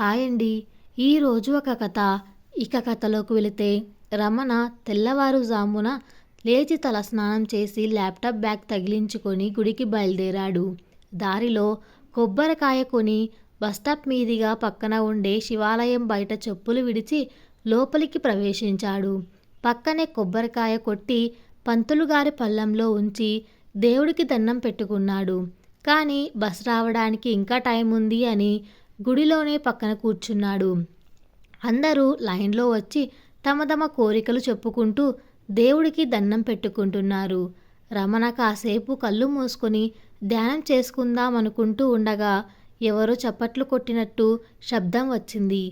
Hi అండి ఈరోజు ఒక కథ. ఇక కథలోకి వెళితే రమణ తెల్లవారుజామున లేచి తల స్నానం చేసి ల్యాప్టాప్ బ్యాగ్ తగిలించుకొని గుడికి బయలుదేరాడు. దారిలో కొబ్బరికాయ కొని బస్టాప్ మీదిగా పక్కన ఉండే శివాలయం బయట చెప్పులు విడిచి లోపలికి ప్రవేశించాడు. పక్కనే కొబ్బరికాయ కొట్టి పంతులు గారి పళ్ళంలో ఉంచి దేవుడికి దండం పెట్టుకున్నాడు. కానీ బస్ రావడానికి ఇంకా టైం ఉంది అని గుడిలోనే పక్కన కూర్చున్నాడు. అందరూ లైన్లో వచ్చి తమ తమ కోరికలు చెప్పుకుంటూ దేవుడికి దండం పెట్టుకుంటున్నారు. రమణ కాసేపు కళ్ళు మూసుకొని ధ్యానం చేసుకుందాం అనుకుంటూ ఉండగా ఎవరో చప్పట్లు కొట్టినట్టు శబ్దం వచ్చింది.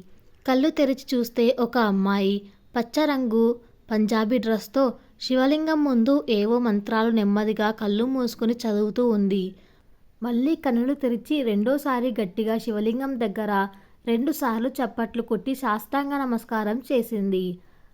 కళ్ళు తెరిచి చూస్తే ఒక అమ్మాయి పచ్చ రంగు పంజాబీ డ్రెస్తో శివలింగం ముందు ఏవో మంత్రాలు నెమ్మదిగా కళ్ళు మూసుకొని చదువుతూ ఉంది. మళ్ళీ కన్నులు తెరిచి రెండోసారి గట్టిగా శివలింగం దగ్గర రెండుసార్లు చప్పట్లు కొట్టి సాష్టాంగ నమస్కారం చేసింది.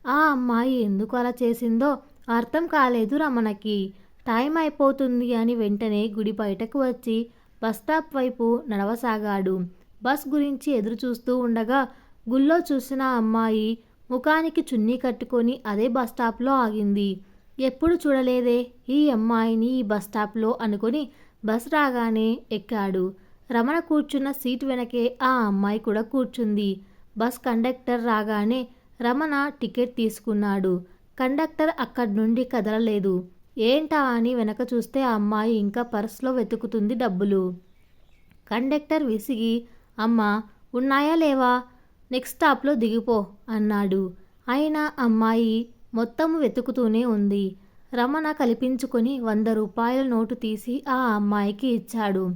ఆ అమ్మాయి ఎందుకు అలా చేసిందో అర్థం కాలేదు రమణకి. టైం అయిపోతుంది అని వెంటనే గుడి బయటకు వచ్చి బస్ స్టాప్ వైపు నడవసాగాడు. బస్ గురించి ఎదురు చూస్తూ ఉండగా గుళ్ళో చూసిన అమ్మాయి ముఖానికి చున్నీ కట్టుకొని అదే బస్ స్టాప్లో ఆగింది. ఎప్పుడు చూడలేదే ఈ అమ్మాయిని ఈ బస్ స్టాప్లో అనుకొని బస్ రాగానే ఎక్కాడు. రమణ కూర్చున్న సీట్ వెనకే ఆ అమ్మాయి కూడా కూర్చుంది. బస్ కండక్టర్ రాగానే రమణ టికెట్ తీసుకున్నాడు. కండక్టర్ అక్కడి నుండి కదలలేదు. ఏంటా అని వెనక చూస్తే ఆ అమ్మాయి ఇంకా పర్స్లో వెతుకుతుంది డబ్బులు. కండక్టర్ విసిగి అమ్మ ఉన్నాయా లేవా? నెక్స్ట్ స్టాప్లో దిగిపో అన్నాడు. అయినా అమ్మాయి మొత్తం వెతుకుతూనే ఉంది. రమణ కల్పించుకొని వంద రూపాయల నోటు తీసి ఆ అమ్మాయికి ఇచ్చాడు.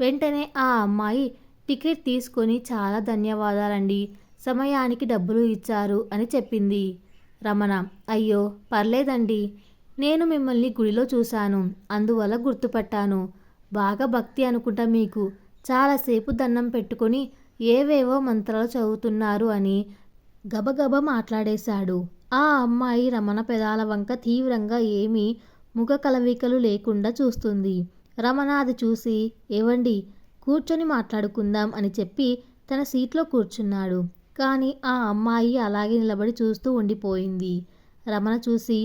వెంటనే ఆ అమ్మాయి టికెట్ తీసుకొని చాలా ధన్యవాదాలండి. సమయానికి డబ్బులు ఇచ్చారు అని చెప్పింది. రమణ అయ్యో పర్లేదండి. నేను మిమ్మల్ని గుడిలో చూశాను. అందువల్ల గుర్తుపట్టాను. బాగా భక్తి అనుకుంటా మీకు. చాలాసేపు దండం పెట్టుకొని ఏవేవో మంత్రాలు చదువుతున్నారు అని గబగబ మాట్లాడేశాడు. ఆ అమ్మాయి రమణ పెదాల వంక తీవ్రంగా ఏమీ ముఖ కలవికలు లేకుండా చూస్తుంది. రమణ అది చూసి ఏవండి కూర్చొని మాట్లాడుకుందాం అని చెప్పి తన సీట్లో కూర్చున్నాడు. కానీ ఆ అమ్మాయి అలాగే నిలబడి చూస్తూ ఉండిపోయింది. రమణ చూసి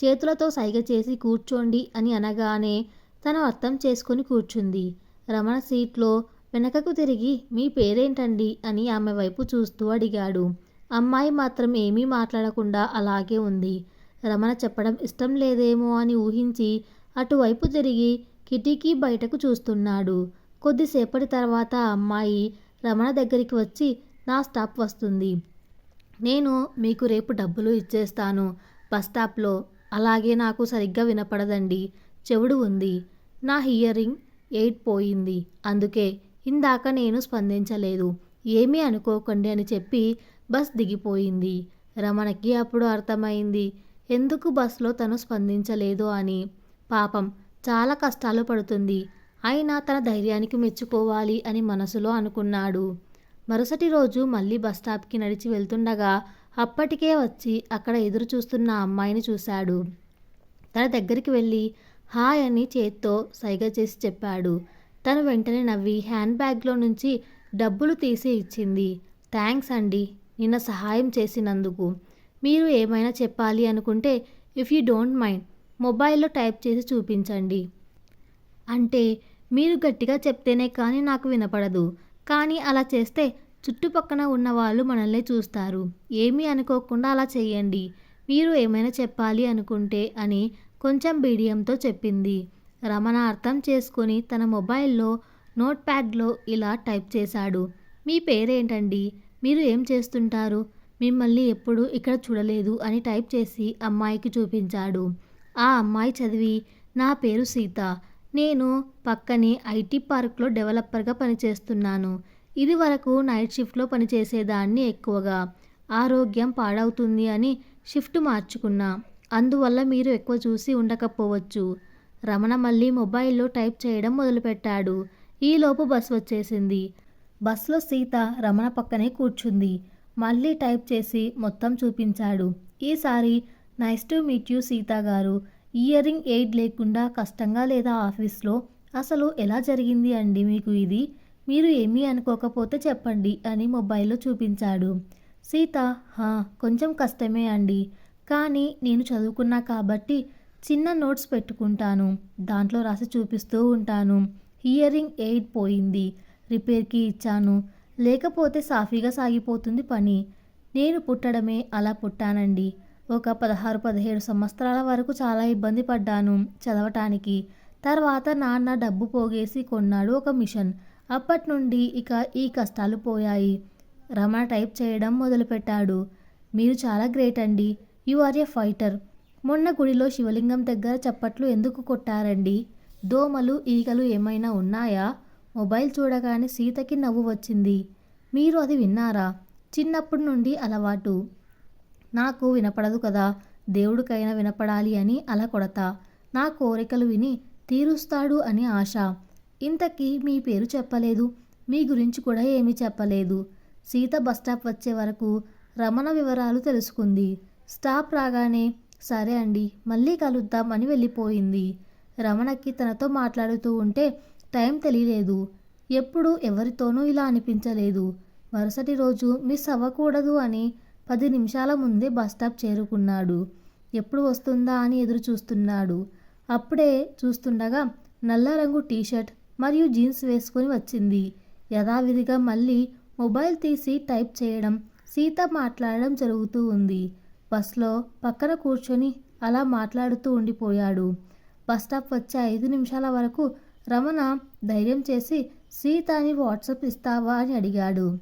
చేతులతో సైగ చేసి కూర్చోండి అని అనగానే తను అర్థం చేసుకొని కూర్చుంది. రమణ సీట్లో వెనకకు తిరిగి మీ పేరేంటండి అని ఆమె వైపు చూస్తూ అడిగాడు. అమ్మాయి మాత్రం ఏమీ మాట్లాడకుండా అలాగే ఉంది. రమణ చెప్పడం ఇష్టం లేదేమో అని ఊహించి అటువైపు తిరిగి కిటికీ బయటకు చూస్తున్నాడు. కొద్దిసేపటి తర్వాత అమ్మాయి రమణ దగ్గరికి వచ్చి నా స్టాప్ వస్తుంది. నేను మీకు రేపు డబ్బులు ఇచ్చేస్తాను. బస్ స్టాప్లో. అలాగే నాకు సరిగ్గా వినపడదండి. చెవుడు ఉంది. నా హియరింగ్ ఎయిట్ పోయింది. అందుకే ఇందాక నేను స్పందించలేదు. ఏమీ అనుకోకండి అని చెప్పి బస్ దిగిపోయింది. రమణకి అప్పుడు అర్థమైంది ఎందుకు బస్లో తను స్పందించలేదు అని? పాపం చాలా కష్టాలు పడుతుంది. అయినా తన ధైర్యానికి మెచ్చుకోవాలి అని మనసులో అనుకున్నాడు. మరుసటి రోజు మళ్ళీ బస్ స్టాప్కి నడిచి వెళ్తుండగా అప్పటికే వచ్చి అక్కడ ఎదురు చూస్తున్న అమ్మాయిని చూశాడు. తన దగ్గరికి వెళ్ళి హాయ్ అని చేత్తో సైగ చేసి చెప్పాడు. తను వెంటనే నవ్వి హ్యాండ్ బ్యాగ్లో నుంచి డబ్బులు తీసి ఇచ్చింది. థ్యాంక్స్ అండి నిన్న సహాయం చేసినందుకు. మీరు ఏమైనా చెప్పాలి అనుకుంటే ఇఫ్ యూ డోంట్ మైండ్ మొబైల్లో టైప్ చేసి చూపించండి. అంటే మీరు గట్టిగా చెప్తేనే కానీ నాకు వినపడదు. కానీ అలా చేస్తే చుట్టుపక్కన ఉన్న వాళ్ళు మనల్ని చూస్తారు. ఏమీ అనుకోకుండా అలా చేయండి. మీరు ఏమైనా చెప్పాలి అనుకుంటే అని కొంచెం బీడియంతో చెప్పింది. రమణ అర్థం చేసుకొని తన మొబైల్లో నోట్ ప్యాడ్లో ఇలా టైప్ చేశాడు. మీ పేరేంటండి? మీరు ఏం చేస్తుంటారు? మిమ్మల్ని ఎప్పుడు ఇక్కడ చూడలేదు అని టైప్ చేసి అమ్మాయికి చూపించాడు. ఆ అమ్మాయి చదివి నా పేరు సీత. నేను పక్కనే ఐటీ పార్క్లో డెవలపర్గా పనిచేస్తున్నాను. ఇది వరకు నైట్ షిఫ్ట్లో పనిచేసేదాన్ని ఎక్కువగా. ఆరోగ్యం పాడవుతుంది అని షిఫ్ట్ మార్చుకున్నా. అందువల్ల మీరు ఎక్కువ చూసి ఉండకపోవచ్చు. రమణ మళ్ళీ మొబైల్లో టైప్ చేయడం మొదలుపెట్టాడు. ఈలోపు బస్ వచ్చేసింది. బస్లో సీత రమణ పక్కనే కూర్చుంది. మళ్ళీ టైప్ చేసి మొత్తం చూపించాడు. ఈసారి nice to meet you Sita గారు. ఇయరింగ్ ఎయిడ్ లేకుండా కష్టంగా లేదా ఆఫీస్లో? అసలు ఎలా జరిగింది అండి మీకు ఇది? మీరు ఏమీ అనుకోకపోతే చెప్పండి అని మొబైల్లో చూపించాడు. సీత హా కొంచెం కష్టమే అండి. కానీ నేను చదువుకున్నా కాబట్టి చిన్న నోట్స్ పెట్టుకుంటాను. దాంట్లో రాసి చూపిస్తూ ఉంటాను. హియరింగ్ ఎయిడ్ పోయింది. రిపేర్కి ఇచ్చాను. లేకపోతే సాఫీగా సాగిపోతుంది పని. నేను పుట్టడమే అలా పుట్టానండి. ఒక పదహారు పదిహేడు సంవత్సరాల వరకు చాలా ఇబ్బంది పడ్డాను చదవటానికి. తర్వాత నాన్న డబ్బు పోగేసి కొన్నాడు ఒక మిషన్. అప్పటి నుండి ఇక ఈ కష్టాలు పోయాయి. రమణ టైప్ చేయడం మొదలుపెట్టాడు. మీరు చాలా గ్రేట్ అండి. You are a fighter. మొన్న గుడిలో శివలింగం దగ్గర చప్పట్లు ఎందుకు కొట్టారండి? దోమలు ఈగలు ఏమైనా ఉన్నాయా? మొబైల్ చూడగానే సీతకి నవ్వు వచ్చింది. మీరు అది విన్నారా? చిన్నప్పటి నుండి అలవాటు. నాకు వినపడదు కదా. దేవుడికైనా వినపడాలి అని అలా కొడత. నా కోరికలు విని తీరుస్తాడు అని ఆశ. ఇంతకీ మీ పేరు చెప్పలేదు. మీ గురించి కూడా ఏమీ చెప్పలేదు. సీత బస్ స్టాప్ వచ్చే వరకు రమణ వివరాలు తెలుసుకుంది. స్టాప్ రాగానే సరే అండి మళ్ళీ కలుద్దాం అని వెళ్ళిపోయింది. రమణకి తనతో మాట్లాడుతూ ఉంటే టైం తెలియలేదు. ఎప్పుడు ఎవరితోనూ ఇలా అనిపించలేదు. మరుసటి రోజు మిస్ అవ్వకూడదు అని పది నిమిషాల ముందే బస్ స్టాప్ చేరుకున్నాడు. ఎప్పుడు వస్తుందా అని ఎదురు చూస్తున్నాడు అప్పుడే చూస్తుండగా నల్ల రంగు టీషర్ట్ మరియు జీన్స్ వేసుకొని వచ్చింది. యథావిధిగా మళ్ళీ మొబైల్ తీసి టైప్ చేయడం సీత మాట్లాడడం జరుగుతూ ఉంది. బస్లో పక్కన కూర్చొని అలా మాట్లాడుతూ ఉండిపోయాడు. బస్ స్టాప్ వచ్చే ఐదు నిమిషాల వరకు రమణ ధైర్యం చేసి సీత అని వాట్సప్ ఇస్తావా అని అడిగాడు.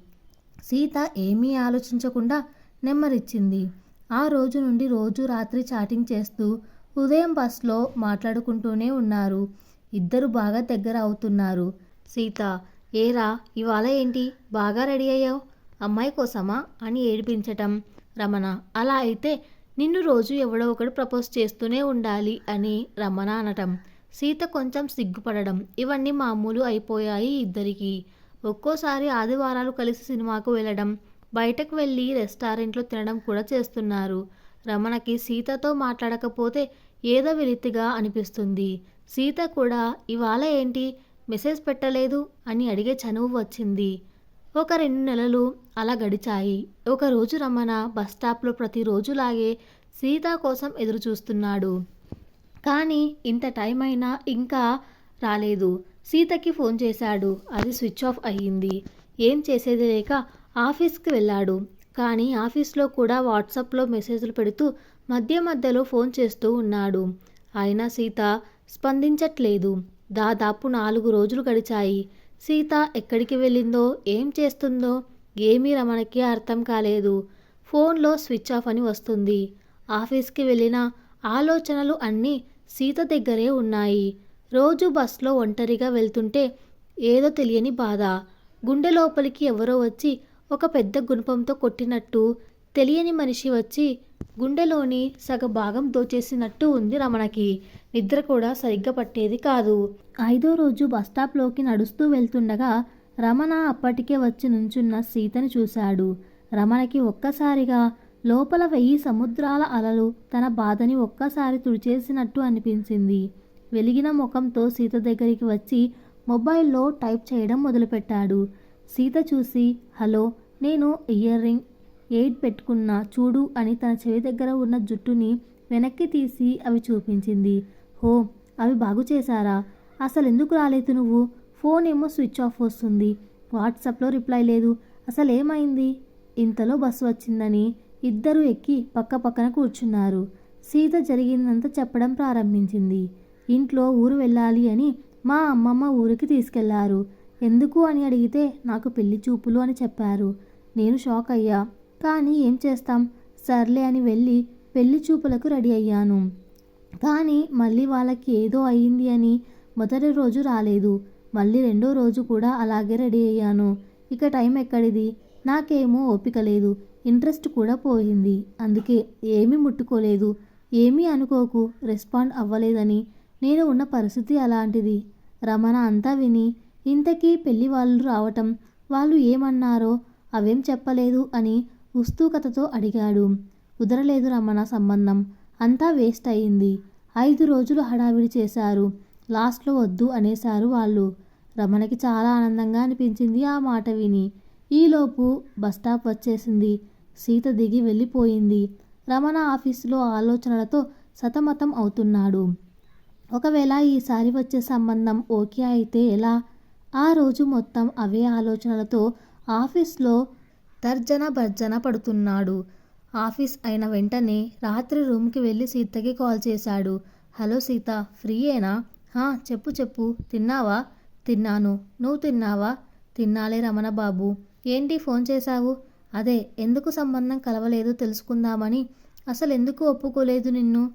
సీత ఏమీ ఆలోచించకుండా నెమ్మరిచ్చింది. ఆ రోజు నుండి రోజు రాత్రి చాటింగ్ చేస్తూ ఉదయం బస్లో మాట్లాడుకుంటూనే ఉన్నారు. ఇద్దరు బాగా దగ్గర అవుతున్నారు. సీత ఏరా ఇవాళ ఏంటి? బాగా రెడీ అయ్యావు? అమ్మాయి కోసమా? అని ఏడిపించటం. రమణ అలా అయితే నిన్ను రోజు ఎవడో ఒకడు ప్రపోజ్ చేస్తూనే ఉండాలి అని రమణ అనటం. సీత కొంచెం సిగ్గుపడడం. ఇవన్నీ మామూలు అయిపోయాయి ఇద్దరికి. ఒక్కోసారి ఆదివారాలు కలిసి సినిమాకు వెళ్ళడం బయటకు వెళ్ళి రెస్టారెంట్లో తినడం కూడా చేస్తున్నారు. రమణకి సీతతో మాట్లాడకపోతే ఏదో వెలితిగా అనిపిస్తుంది. సీత కూడా ఇవాళ ఏంటి? మెసేజ్ పెట్టలేదు? అని అడిగే చనువు వచ్చింది. ఒక రెండు నెలలు అలా గడిచాయి. ఒకరోజు రమణ బస్ స్టాప్లో ప్రతిరోజులాగే సీత కోసం ఎదురు చూస్తున్నాడు కానీ ఇంత టైం అయినా ఇంకా రాలేదు. సీతకి ఫోన్ చేశాడు. అది స్విచ్ ఆఫ్ అయ్యింది. ఏం చేసేది లేక ఆఫీస్కి వెళ్ళాడు. కానీ ఆఫీస్లో కూడా వాట్సాప్లో మెసేజ్లు పెడుతూ మధ్య మధ్యలో ఫోన్ చేస్తూ ఉన్నాడు. అయినా సీత స్పందించట్లేదు. దాదాపు నాలుగు రోజులు గడిచాయి. సీత ఎక్కడికి వెళ్ళిందో ఏం చేస్తుందో ఏమీ రమణకి అర్థం కాలేదు. ఫోన్లో స్విచ్ ఆఫ్ అని వస్తుంది. ఆఫీస్కి వెళ్ళిన ఆలోచనలు అన్నీ సీత దగ్గరే ఉన్నాయి. రోజు బస్లో ఒంటరిగా వెళ్తుంటే ఏదో తెలియని బాధ. గుండె లోపలికి ఎవరో వచ్చి ఒక పెద్ద గుణపంతో కొట్టినట్టు తెలియని మనిషి వచ్చి గుండెలోని సగ భాగం దోచేసినట్టు ఉంది రమణకి. నిద్ర కూడా సరిగ్గా పట్టేది కాదు. ఐదో రోజు బస్ స్టాప్లోకి నడుస్తూ వెళ్తుండగా రమణ అప్పటికే వచ్చి నుంచున్న సీతని చూశాడు. రమణకి ఒక్కసారిగా లోపల వెయ్యి సముద్రాల అలలు తన బాధని ఒక్కసారి తుడిచేసినట్టు అనిపించింది. వెలిగిన ముఖంతో సీత దగ్గరికి వచ్చి మొబైల్లో టైప్ చేయడం మొదలుపెట్టాడు. సీత చూసి హలో నేను ఇయర్ రింగ్ ఎయిట్ పెట్టుకున్నా చూడు అని తన చెవి దగ్గర ఉన్న జుట్టుని వెనక్కి తీసి అవి చూపించింది. హో అవి బాగు చేశారా? అసలు ఎందుకు రాలేదు నువ్వు? ఫోన్ ఏమో స్విచ్ ఆఫ్ వస్తుంది. వాట్సాప్లో రిప్లై లేదు. అసలు ఏమైంది ఇంతలో బస్సు వచ్చిందని ఇద్దరు ఎక్కి పక్క పక్కన కూర్చున్నారు. సీత జరిగిందంతా చెప్పడం ప్రారంభించింది. ఇంట్లో ఊరు వెళ్ళాలి అని మా అమ్మమ్మ ఊరికి తీసుకెళ్ళారు. ఎందుకు అని అడిగితే నాకు పెళ్ళి చూపులు అని చెప్పారు. నేను షాక్ అయ్యా. కానీ ఏం చేస్తాం? సర్లే అని వెళ్ళి పెళ్ళి చూపులకు రెడీ అయ్యాను. కానీ మళ్ళీ వాళ్ళకి ఏదో అయ్యింది అని మొదటి రోజు రాలేదు. మళ్ళీ రెండో రోజు కూడా అలాగే రెడీ అయ్యాను. ఇక టైం ఎక్కడిది? నాకేమో ఓపిక లేదు ఇంట్రెస్ట్ కూడా పోయింది. అందుకే ఏమీ ముట్టుకోలేదు. ఏమీ అనుకోకు రెస్పాండ్ అవ్వలేదని. నేను ఉన్న పరిస్థితి అలాంటిది. రమణ అంతా విని ఇంతకీ పెళ్ళి వాళ్ళు రావటం వాళ్ళు ఏమన్నారో అవేం చెప్పలేదు అని ఉస్తూకతతో అడిగాడు. కుదరలేదు రమణ సంబంధం. అంతా వేస్ట్ అయింది. ఐదు రోజులు హడావిడి చేశారు. లాస్ట్లో వద్దు అనేశారు వాళ్ళు. రమణకి చాలా ఆనందంగా అనిపించింది ఆ మాట విని. ఈలోపు బస్ స్టాప్ వచ్చేసింది. సీత దిగి వెళ్ళిపోయింది. రమణ ఆఫీసులో ఆలోచనలతో సతమతం అవుతున్నాడు. ఒకవేళ ఈసారి వచ్చే సంబంధం ఓకే అయితే ఎలా? ఆ రోజు మొత్తం అవే ఆలోచనలతో ఆఫీస్లో తర్జన భర్జన పడుతున్నాడు. ఆఫీస్ అయిన వెంటనే రాత్రి రూమ్కి వెళ్ళి సీతకి కాల్ చేశాడు. హలో సీత ఫ్రీయేనా? హా చెప్పు చెప్పు. తిన్నావా? తిన్నాను. నువ్వు తిన్నావా? తిన్నాలే రమణ బాబు ఏంటి ఫోన్ చేశావు? అదే ఎందుకు సంబంధం కలవలేదు తెలుసుకుందామని? అసలు ఎందుకు ఒప్పుకోలేదు నిన్ను?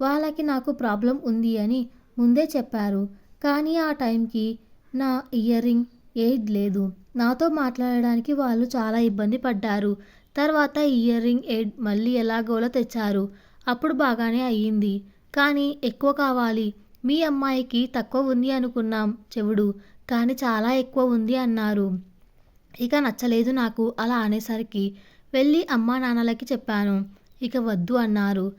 వాళ్ళకి నాకు ప్రాబ్లం ఉంది అని ముందే చెప్పారు. కానీ ఆ టైంకి నా ఇయర్ రింగ్ ఎయిడ్ లేదు. నాతో మాట్లాడడానికి వాళ్ళు చాలా ఇబ్బంది పడ్డారు. తర్వాత ఇయర్ రింగ్ ఎయిడ్ మళ్ళీ ఎలాగోలా తెచ్చారు. అప్పుడు బాగానే అయ్యింది. కానీ ఎక్కువ కావాలి. మీ అమ్మాయికి తక్కువ ఉంది అనుకున్నాం చెవుడు. కానీ చాలా ఎక్కువ ఉంది అన్నారు. ఇక నచ్చలేదు నాకు అలా అనేసరికి వెళ్ళి అమ్మా నాన్నలకి చెప్పాను. ఇక వద్దు అన్నారు.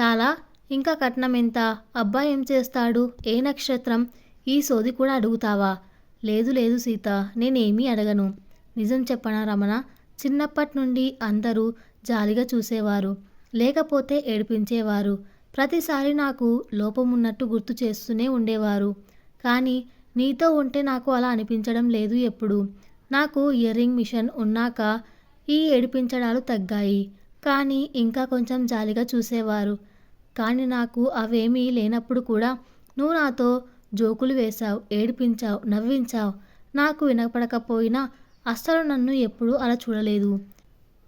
చాలా ఇంకా కట్నం ఎంత? అబ్బాయి ఏం చేస్తాడు? ఏ నక్షత్రం? ఈ సోది కూడా అడుగుతావా? లేదు లేదు సీత నేనేమీ అడగను. నిజం చెప్పనా రమణ? చిన్నప్పటి నుండి అందరూ జాలిగా చూసేవారు. లేకపోతే ఏడిపించేవారు. ప్రతిసారి నాకు లోపం ఉన్నట్టు గుర్తు చేస్తూనే ఉండేవారు. కానీ నీతో ఉంటే నాకు అలా అనిపించడం లేదు ఎప్పుడు. నాకు ఇయరింగ్ మిషన్ ఉన్నాక ఈ ఏడిపించడాలు తగ్గాయి. కానీ ఇంకా కొంచెం జాలిగా చూసేవారు. కానీ నాకు అవేమీ లేనప్పుడు కూడా నువ్వు నాతో జోకులు వేశావు ఏడిపించావు నవ్వించావు. నాకు వినపడకపోయినా అస్సలు నన్ను ఎప్పుడూ అలా చూడలేదు.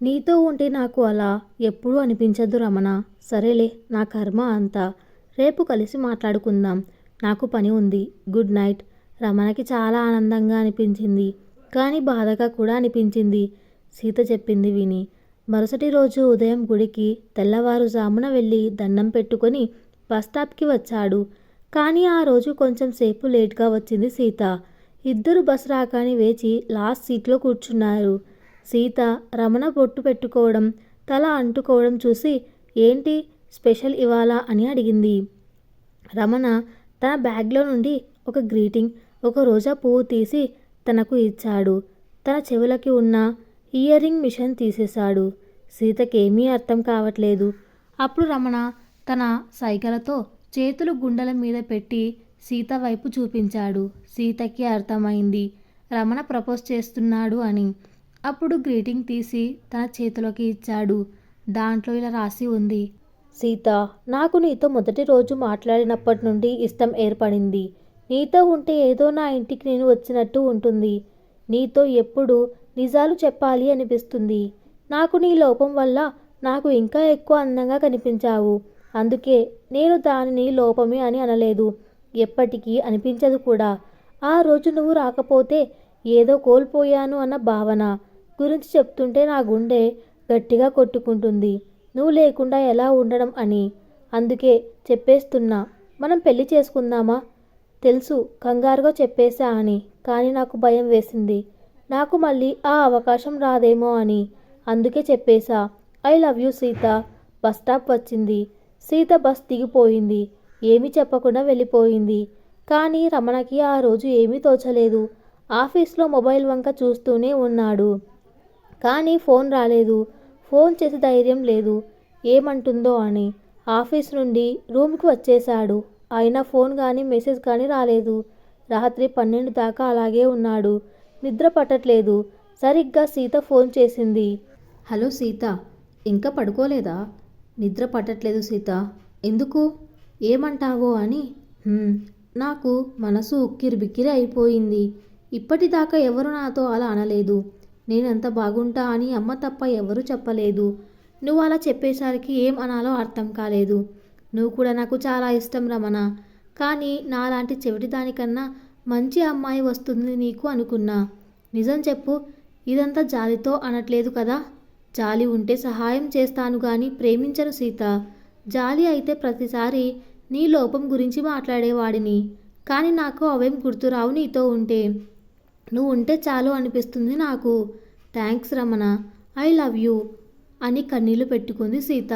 నీతో ఉంటే నాకు అలా ఎప్పుడూ అనిపించదు రమణ. సరేలే నా కర్మ అంతా. రేపు కలిసి మాట్లాడుకుందాం. నాకు పని ఉంది. Good night. రమణకి చాలా ఆనందంగా అనిపించింది. కానీ బాధగా కూడా అనిపించింది. సీత చెప్పింది విని. మరుసటి రోజు ఉదయం గుడికి తెల్లవారుజామున వెళ్ళి దండం పెట్టుకొని బస్ స్టాప్కి వచ్చాడు. కానీ ఆ రోజు కొంచెం సేపు లేట్గా వచ్చింది సీత. ఇద్దరు బస్ రాగానే వేచి లాస్ట్ సీట్లో కూర్చున్నారు. సీత రమణ బొట్టు పెట్టుకోవడం తల అంటుకోవడం చూసి ఏంటి స్పెషల్ ఇవాళ? అని అడిగింది. రమణ తన బ్యాగ్లో నుండి ఒక గ్రీటింగ్ ఒక రోజా పువ్వు తీసి తనకు ఇచ్చాడు. తన చెవులకి ఉన్న ఇయరింగ్ మిషన్ తీసేశాడు. సీతకేమీ అర్థం కావట్లేదు. అప్పుడు రమణ తన సైగలతో చేతులు గుండెల మీద పెట్టి సీత వైపు చూపించాడు. సీతకి అర్థమైంది. రమణ ప్రపోజ్ చేస్తున్నాడు అని. అప్పుడు గ్రీటింగ్ తీసి తన చేతిలోకి ఇచ్చాడు. దాంట్లో ఇలా రాసి ఉంది. సీత నాకు నీతో మొదటి రోజు మాట్లాడినప్పటి నుండి ఇష్టం ఏర్పడింది. నీతో ఉంటే ఏదో నా ఇంటికి నేను వచ్చినట్టు ఉంటుంది. నీతో ఎప్పుడు నిజాలు చెప్పాలి అనిపిస్తుంది. నాకు నీ లోపం వల్ల నాకు ఇంకా ఎక్కువ అందంగా కనిపించావు. అందుకే నేను దానిని లోపమే అని అనలేదు. ఎప్పటికీ అనిపించదు కూడా. ఆ రోజు నువ్వు రాకపోతే ఏదో కోల్పోయాను అన్న భావన గురించి చెప్తుంటే నా గుండె గట్టిగా కొట్టుకుంటుంది. నువ్వు లేకుండా ఎలా ఉండడం అని అందుకే చెప్పేస్తున్నా. మనం పెళ్ళి చేసుకుందామా? తెలుసు కంగారుగా చెప్పేశా అని. కానీ నాకు భయం వేసింది. నాకు మళ్ళీ ఆ అవకాశం రాదేమో అని అందుకే చెప్పేశా. I love you Sita. Bus stop వచ్చింది. సీత బస్ దిగిపోయింది. ఏమీ చెప్పకుండా వెళ్ళిపోయింది. కానీ రమణకి ఆ రోజు ఏమీ తోచలేదు. ఆఫీస్లో మొబైల్ వంక చూస్తూనే ఉన్నాడు. కానీ ఫోన్ రాలేదు. ఫోన్ చేసే ధైర్యం లేదు. ఏమంటుందో అని ఆఫీస్ నుండి రూమ్కి వచ్చేశాడు. అయినా ఫోన్ కానీ మెసేజ్ కానీ రాలేదు. రాత్రి పన్నెండు దాకా అలాగే ఉన్నాడు. నిద్ర పట్టట్లేదు. సరిగ్గా సీత ఫోన్ చేసింది. హలో సీత ఇంకా పడుకోలేదా? నిద్ర పట్టట్లేదు సీత. ఎందుకు? ఏమంటావో అని. నాకు మనసు ఉక్కిరి బిక్కిరి అయిపోయింది. ఇప్పటిదాకా ఎవరు నాతో అలా అనలేదు. నేనంత బాగుంటా అని అమ్మ తప్ప ఎవరూ చెప్పలేదు. నువ్వు అలా చెప్పేసరికి ఏం అనాలో అర్థం కాలేదు. నువ్వు కూడా నాకు చాలా ఇష్టం రమణ. కానీ నాలాంటి చెవిటి దానికన్నా మంచి అమ్మాయి వస్తుంది నీకు అనుకున్నా. నిజం చెప్పు ఇదంతా జాలితో అనట్లేదు కదా? జాలి ఉంటే సహాయం చేస్తాను కానీ ప్రేమించను సీత. జాలి అయితే ప్రతిసారి నీ లోపం గురించి మాట్లాడేవాడిని. కానీ నాకు అవేం గుర్తురావు నీతో ఉంటే. నువ్వు ఉంటే చాలు అనిపిస్తుంది నాకు. Thanks Ramana. I love you అని కన్నీళ్ళు పెట్టుకుంది సీత.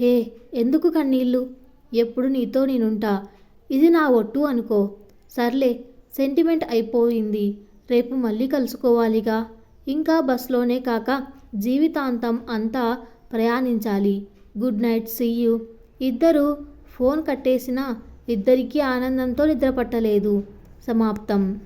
హే ఎందుకు కన్నీళ్ళు ఎప్పుడు నీతో నేనుంటా? ఇది నా ఒట్టు అనుకో. సర్లే సెంటిమెంట్ అయిపోయింది. రేపు మళ్ళీ కలుసుకోవాలిగా. ఇంకా బస్లోనే కాక జీవితాంతం అంతా ప్రయాణించాలి. గుడ్ నైట్ సీ ఇద్దరు ఫోన్ కట్టేసినా ఇద్దరికీ ఆనందంతో నిద్రపట్టలేదు. సమాప్తం.